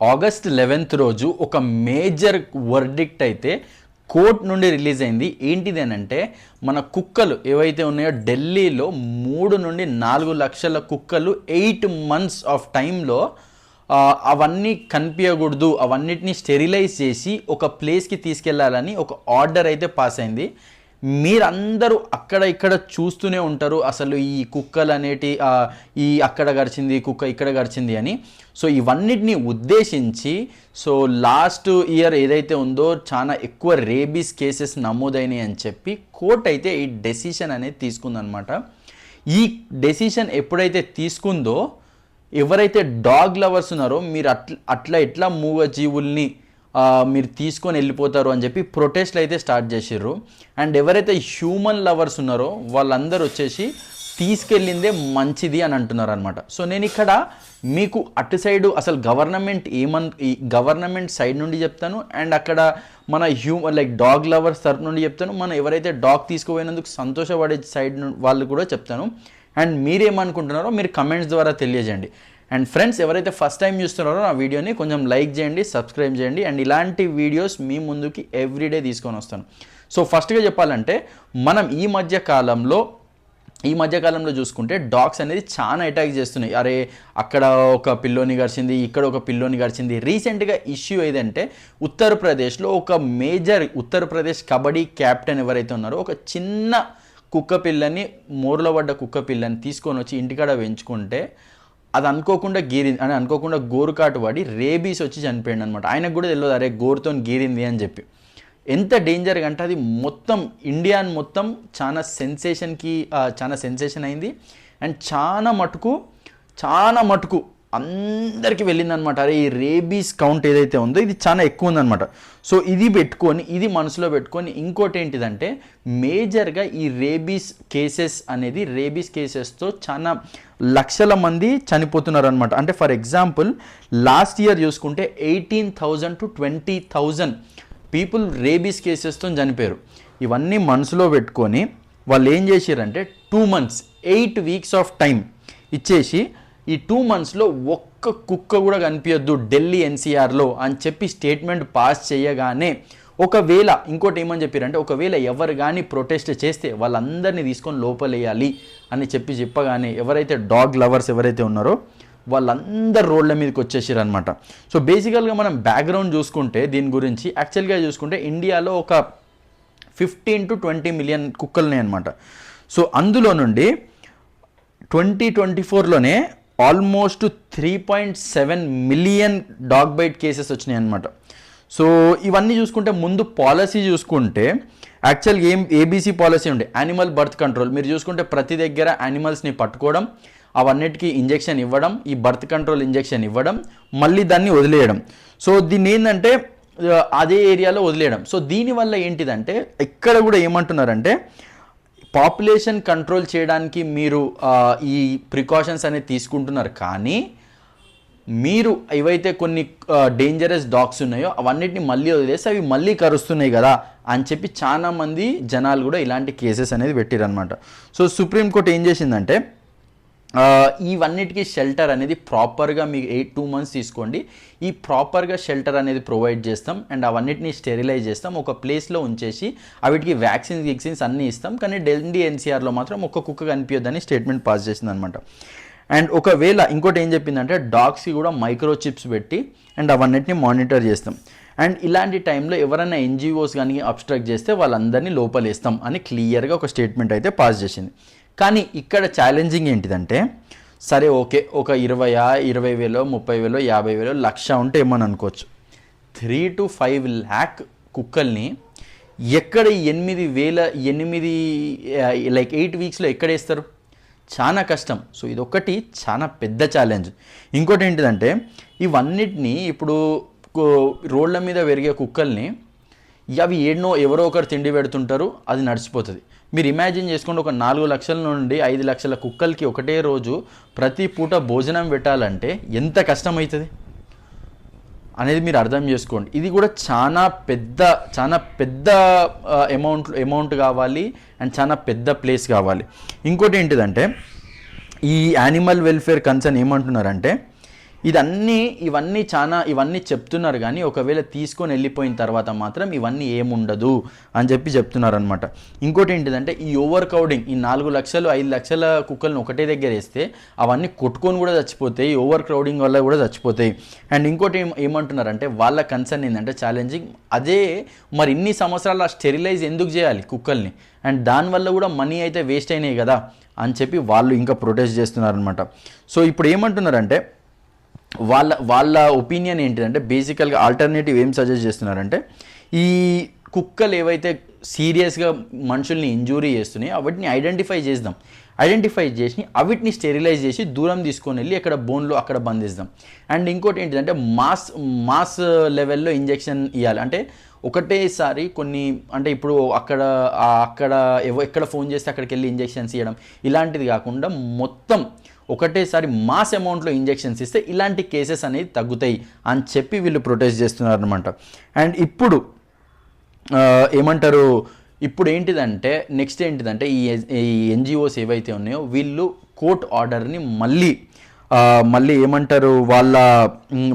August eleventh రోజు ఒక major verdict అయితే కోర్ట్ నుండి రిలీజ్ అయింది. ఏంటిది అని అంటే మన కుక్కలు ఏవైతే ఉన్నాయో ఢిల్లీలో మూడు నుండి నాలుగు లక్షల కుక్కలు ఎయిట్ మంత్స్ ఆఫ్ టైంలో అవన్నీ కనిపించకూడదు అవన్నిటిని స్టెరిలైజ్ చేసి ఒక ప్లేస్కి తీసుకెళ్ళాలని ఒక ఆర్డర్ అయితే పాస్ అయింది. మీరందరూ అక్కడ ఇక్కడ చూస్తూనే ఉంటారు అసలు ఈ కుక్కలు అనేటి ఈ అక్కడ గడిచింది కుక్క ఇక్కడ గడిచింది అని. సో ఇవన్నిటిని ఉద్దేశించి సో లాస్ట్ ఇయర్ ఏదైతే ఉందో చాలా ఎక్కువ రేబీస్ కేసెస్ నమోదైనాయి అని చెప్పి కోర్ట్ అయితే ఈ డెసిషన్ అనేది తీసుకుందనమాట ఈ డెసిషన్ ఎప్పుడైతే తీసుకుందో ఎవరైతే డాగ్ లవర్స్ ఉన్నారో మీరు అట్లా అట్లా ఎట్లా మూగ జీవుల్ని మీరు తీసుకొని వెళ్ళిపోతారు అని చెప్పి ప్రొటెస్ట్లు అయితే స్టార్ట్ చేసిర్రు. అండ్ ఎవరైతే హ్యూమన్ లవర్స్ ఉన్నారో వాళ్ళందరూ వచ్చేసి తీసుకెళ్ళిందే మంచిది అని అంటున్నారు అనమాట సో నేను ఇక్కడ మీకు అటు సైడు అసలు గవర్నమెంట్ ఏమన్ ఈ గవర్నమెంట్ సైడ్ నుండి చెప్తాను. అండ్ అక్కడ మన హ్యూమన్ లైక్ డాగ్ లవర్స్ తరపు నుండి చెప్తాను. మనం ఎవరైతే డాగ్ తీసుకుపోయినందుకు సంతోషపడే సైడ్ వాళ్ళు కూడా చెప్తాను. అండ్ మీరేమనుకుంటున్నారో మీరు కమెంట్స్ ద్వారా తెలియజేయండి. అండ్ ఫ్రెండ్స్ ఎవరైతే ఫస్ట్ టైం చూస్తున్నారో నా వీడియోని కొంచెం లైక్ చేయండి సబ్స్క్రైబ్ చేయండి. అండ్ ఇలాంటి వీడియోస్ మీ ముందుకి ఎవ్రీడే తీసుకొని వస్తాను. సో ఫస్ట్గా చెప్పాలంటే మనం ఈ మధ్య కాలంలో ఈ మధ్యకాలంలో చూసుకుంటే డాగ్స్ అనేది చాలా అటాక్ చేస్తున్నాయి. అరే అక్కడ ఒక పిల్లోని గడిచింది ఇక్కడ ఒక పిల్లోని గడిచింది. రీసెంట్గా ఇష్యూ ఏదంటే ఉత్తరప్రదేశ్లో ఒక మేజర్ ఉత్తరప్రదేశ్ కబడ్డీ క్యాప్టెన్ ఎవరైతే ఉన్నారో ఒక చిన్న కుక్క పిల్లని మోర్లో పడ్డ కుక్క పిల్లని తీసుకొని వచ్చి ఇంటికాడ పెంచుకుంటే అది అనుకోకుండా గీరింది అని అనుకోకుండా గోరుకాటు పడి రేబీస్ వచ్చి చనిపోయింది అనమాట ఆయనకు కూడా తెలియదు అరే గోరుతో గీరింది అని చెప్పి. ఎంత డేంజర్గా అంటే అది మొత్తం ఇండియాని మొత్తం చాలా సెన్సేషన్కి చాలా సెన్సేషన్ అయింది. అండ్ చాలా మటుకు చాలా మటుకు అందరికీ వెళ్ళిందనమాట. అరే ఈ రేబీస్ కౌంట్ ఏదైతే ఉందో ఇది చాలా ఎక్కువ ఉందన్నమాట సో ఇది పెట్టుకొని ఇది మనసులో పెట్టుకొని ఇంకోటి ఏంటిదంటే మేజర్గా ఈ రేబీస్ కేసెస్ అనేది రేబీస్ కేసెస్తో చాలా లక్షల మంది చనిపోతున్నారనమాట. అంటే ఫర్ ఎగ్జాంపుల్ లాస్ట్ ఇయర్ చూసుకుంటే eighteen thousand to twenty thousand people rabies కేసెస్తో చనిపోయారు. ఇవన్నీ మనసులో పెట్టుకొని వాళ్ళు ఏం చేశారంటే two months eight weeks of time ఇచ్చేసి ఈ టూ మంత్స్లో ఒక్క కుక్క కూడా కనిపించద్దు ఢిల్లీ ఎన్సీఆర్లో అని చెప్పి స్టేట్మెంట్ పాస్ చేయగానే ఒకవేళ ఇంకోటి ఏమని చెప్పారంటే ఒకవేళ ఎవరు కానీ ప్రొటెస్ట్ చేస్తే వాళ్ళందరినీ తీసుకొని లోపలేయాలి అని చెప్పి చెప్పగానే ఎవరైతే డాగ్ లవర్స్ ఎవరైతే ఉన్నారో వాళ్ళందరు రోడ్ల మీదకి వచ్చేసారు అనమాట సో బేసికల్గా మనం బ్యాక్గ్రౌండ్ చూసుకుంటే దీని గురించి యాక్చువల్గా చూసుకుంటే ఇండియాలో ఒక ఫిఫ్టీన్ టు ట్వంటీ మిలియన్ కుక్కలున్నాయి అనమాట సో అందులో నుండి twenty twenty ఫోర్లోనే almost three point seven million dog bite cases వచ్చినాయి అనమాట సో ఇవన్నీ చూసుకుంటే ముందు పాలసీ చూసుకుంటే యాక్చువల్గా ఏం ఏబీసీ పాలసీ ఉండే యానిమల్ బర్త్ కంట్రోల్. మీరు చూసుకుంటే ప్రతి దగ్గర యానిమల్స్ని పట్టుకోవడం అవన్నిటికీ ఇంజెక్షన్ ఇవ్వడం ఈ బర్త్ కంట్రోల్ ఇంజెక్షన్ ఇవ్వడం మళ్ళీ దాన్ని వదిలేయడం. సో దీన్ని ఏంటంటే అదే ఏరియాలో వదిలేయడం. సో దీనివల్ల ఏంటిదంటే ఇక్కడ కూడా ఏమంటున్నారంటే పాపులేషన్ కంట్రోల్ చేయడానికి మీరు ఈ ప్రికాషన్స్ అనేది తీసుకుంటున్నారు. కానీ మీరు ఏవైతే కొన్ని డేంజరస్ డాగ్స్ ఉన్నాయో అవన్నిటిని మళ్ళీ వదిలేసి అవి మళ్ళీ కరుస్తున్నాయి కదా అని చెప్పి చాలా మంది జనాలు కూడా ఇలాంటి కేసెస్ అనేది పెట్టారనమాట సో సుప్రీంకోర్టు ఏం చేసిందంటే ఇవన్నిటికీ షెల్టర్ అనేది ప్రాపర్గా మీకు ఎయిట్ టూ మంత్స్ తీసుకోండి. ఈ ప్రాపర్గా షెల్టర్ అనేది ప్రొవైడ్ చేస్తాం అండ్ అవన్నిటిని స్టెరిలైజ్ చేస్తాం. ఒక ప్లేస్లో ఉంచేసి అవిటికి వ్యాక్సిన్స్ గిక్సిన్స్ అన్నీ ఇస్తాం. కానీ ఢిల్లీ ఎన్సీఆర్లో మాత్రం ఒక్క కుక్క కనిపించొద్దని స్టేట్మెంట్ పాస్ చేసింది అనమాట అండ్ ఒకవేళ ఇంకోటి ఏం చెప్పిందంటే డాగ్స్కి కూడా మైక్రో చిప్స్ పెట్టి అండ్ అవన్నిటిని మానిటర్ చేస్తాం. అండ్ ఇలాంటి టైంలో ఎవరైనా ఎన్జిఓస్ కానీ అబ్స్ట్రాక్ట్ చేస్తే వాళ్ళందరినీ లోపలేస్తాం అని క్లియర్గా ఒక స్టేట్మెంట్ అయితే పాస్ చేసింది. కానీ ఇక్కడ ఛాలెంజింగ్ ఏంటిదంటే సరే ఓకే ఒక ఇరవయా ఇరవై వేలో ముప్పై వేలో యాభై వేలో లక్ష ఉంటే ఏమని అనుకోవచ్చు? త్రీ టు ఫైవ్ ల్యాక్ కుక్కల్ని ఎక్కడ ఎనిమిది వేల ఎనిమిది లైక్ ఎయిట్ వీక్స్లో ఎక్కడ వేస్తారు? చాలా కష్టం. సో ఇదొక్కటి చాలా పెద్ద ఛాలెంజ్ ఇంకోటి ఏంటిదంటే ఇవన్నిటిని ఇప్పుడు కో- రోడ్ల మీద పెరిగే కుక్కల్ని అవి ఎన్నో ఎవరో ఒకరు తిండి పెడుతుంటారు అది నడిచిపోతుంది. మీరు ఇమాజిన్ చేసుకోండి ఒక నాలుగు లక్షల నుండి ఐదు లక్షల కుక్కలకి ఒకటే రోజు ప్రతి పూట భోజనం పెట్టాలంటే ఎంత కష్టమవుతుంది అనేది మీరు అర్థం చేసుకోండి. ఇది కూడా చాలా పెద్ద చాలా పెద్ద అమౌంట్ అమౌంట్ కావాలి అండ్ చాలా పెద్ద ప్లేస్ కావాలి. ఇంకోటి ఏంటిదంటే ఈ యానిమల్ వెల్ఫేర్ కన్సర్న్ ఏమంటున్నారంటే ఇదన్నీ ఇవన్నీ చాలా ఇవన్నీ చెప్తున్నారు కానీ ఒకవేళ తీసుకొని వెళ్ళిపోయిన తర్వాత మాత్రం ఇవన్నీ ఏముండదు అని చెప్పి చెప్తున్నారనమాట ఇంకోటి ఏంటిదంటే ఈ ఓవర్ క్రౌడింగ్ ఈ నాలుగు లక్షలు ఐదు లక్షల కుక్కలను ఒకటే దగ్గర వేస్తే అవన్నీ కొట్టుకొని కూడా చచ్చిపోతాయి ఓవర్ క్రౌడింగ్ వల్ల కూడా చచ్చిపోతాయి. అండ్ ఇంకోటి ఏమంటున్నారంటే వాళ్ళ కన్సర్న్ ఏంటంటే ఛాలెంజింగ్ అదే మరి ఇన్ని సంవత్సరాలు ఆ స్టెరిలైజ్ ఎందుకు చేయాలి కుక్కల్ని? అండ్ దానివల్ల కూడా మనీ అయితే వేస్ట్ అయినాయి కదా అని చెప్పి వాళ్ళు ఇంకా ప్రొటెస్ట్ చేస్తున్నారనమాట సో ఇప్పుడు ఏమంటున్నారంటే వాళ్ళ వాళ్ళ ఒపీనియన్ ఏంటిదంటే బేసికల్గా ఆల్టర్నేటివ్ ఏం సజెస్ట్ చేస్తున్నారంటే ఈ కుక్కలు ఏవైతే సీరియస్గా మనుషుల్ని ఇంజూరీ చేస్తున్నాయో వాటిని ఐడెంటిఫై చేద్దాం. ఐడెంటిఫై చేసి అవిటిని స్టెరిలైజ్ చేసి దూరం తీసుకొని వెళ్ళి అక్కడ బోన్లో అక్కడ బంధిస్తాం అండ్ ఇంకోటి ఏంటిదంటే మాస్ మాస్ లెవెల్లో ఇంజెక్షన్ ఇవ్వాలి అంటే ఒకటేసారి కొన్ని అంటే ఇప్పుడు అక్కడ అక్కడ ఎవ ఎక్కడ ఫోన్ చేస్తే అక్కడికి వెళ్ళి ఇంజెక్షన్స్ ఇవ్వడం ఇలాంటిది కాకుండా మొత్తం ఒకటేసారి మాస్ అమౌంట్లో ఇంజెక్షన్స్ ఇస్తే ఇలాంటి కేసెస్ అనేది తగ్గుతాయి అని చెప్పి వీళ్ళు ప్రొటెస్ట్ చేస్తున్నారు అనమాట అండ్ ఇప్పుడు ఏమంటారు ఇప్పుడు ఏంటిదంటే నెక్స్ట్ ఏంటిదంటే ఈ ఈ ఎన్జిఓస్ ఏవైతే ఉన్నాయో వీళ్ళు కోర్ట్ ఆర్డర్ని మళ్ళీ మళ్ళీ ఏమంటారు వాళ్ళ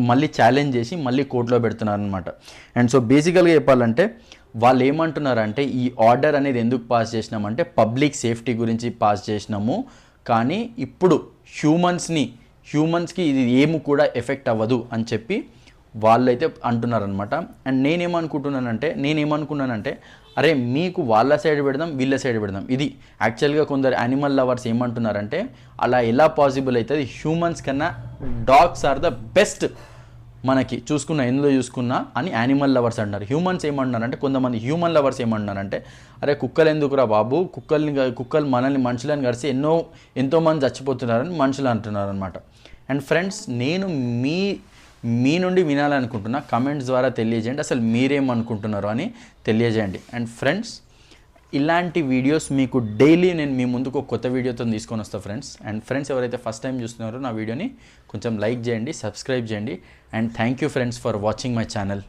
మళ్ళీ ఛాలెంజ్ చేసి మళ్ళీ కోర్టులో పెడుతున్నారు అనమాట అండ్ సో బేసికల్గా చెప్పాలంటే వాళ్ళు ఏమంటున్నారంటే ఈ ఆర్డర్ అనేది ఎందుకు పాస్ చేసినామంటే పబ్లిక్ సేఫ్టీ గురించి పాస్ చేసినాము. కానీ ఇప్పుడు హ్యూమన్స్ని హ్యూమన్స్కి ఇది ఏమి కూడా ఎఫెక్ట్ అవ్వదు అని చెప్పి వాళ్ళైతే అంటున్నారనమాట అండ్ నేనేమనుకుంటున్నానంటే నేనేమనుకున్నానంటే అరే మీకు వాళ్ళ సైడ్ పెడదాం వీళ్ళ సైడ్ పెడదాం. ఇది యాక్చువల్గా కొందరు యానిమల్ లవర్స్ ఏమంటున్నారంటే అలా ఎలా పాసిబుల్ అవుతుంది? హ్యూమన్స్ కన్నా డాగ్స్ ఆర్ ద బెస్ట్ మనకి చూసుకున్న ఎందులో చూసుకున్నా అని యానిమల్ లవర్స్ అంటారు హ్యూమన్స్ ఏమంటున్నారంటే కొంతమంది హ్యూమన్ లవర్స్ ఏమంటున్నారంటే అరే కుక్కలు ఎందుకురా బాబు? కుక్కల్ని కుక్కలు మనల్ని మనుషులని కలిసి ఎన్నో ఎంతోమంది చచ్చిపోతున్నారని మనుషులు అంటున్నారు అనమాట అండ్ ఫ్రెండ్స్ నేను మీ మీ నుండి వినాలనుకుంటున్నా కమెంట్స్ ద్వారా తెలియజేయండి. అసలు మీరేమనుకుంటున్నారు అని తెలియజేయండి. అండ్ ఫ్రెండ్స్ ఇలాంటి వీడియోస్ మీకు డైలీ నేను మీ ముందుకు కొత్త వీడియోతో తీసుకొని వస్తాను ఫ్రెండ్స్ అండ్ ఫ్రెండ్స్ ఎవరైతే ఫస్ట్ టైం చూస్తున్నారో నా వీడియోని కొంచెం లైక్ చేయండి సబ్స్క్రైబ్ చేయండి. And thank you friends for watching my channel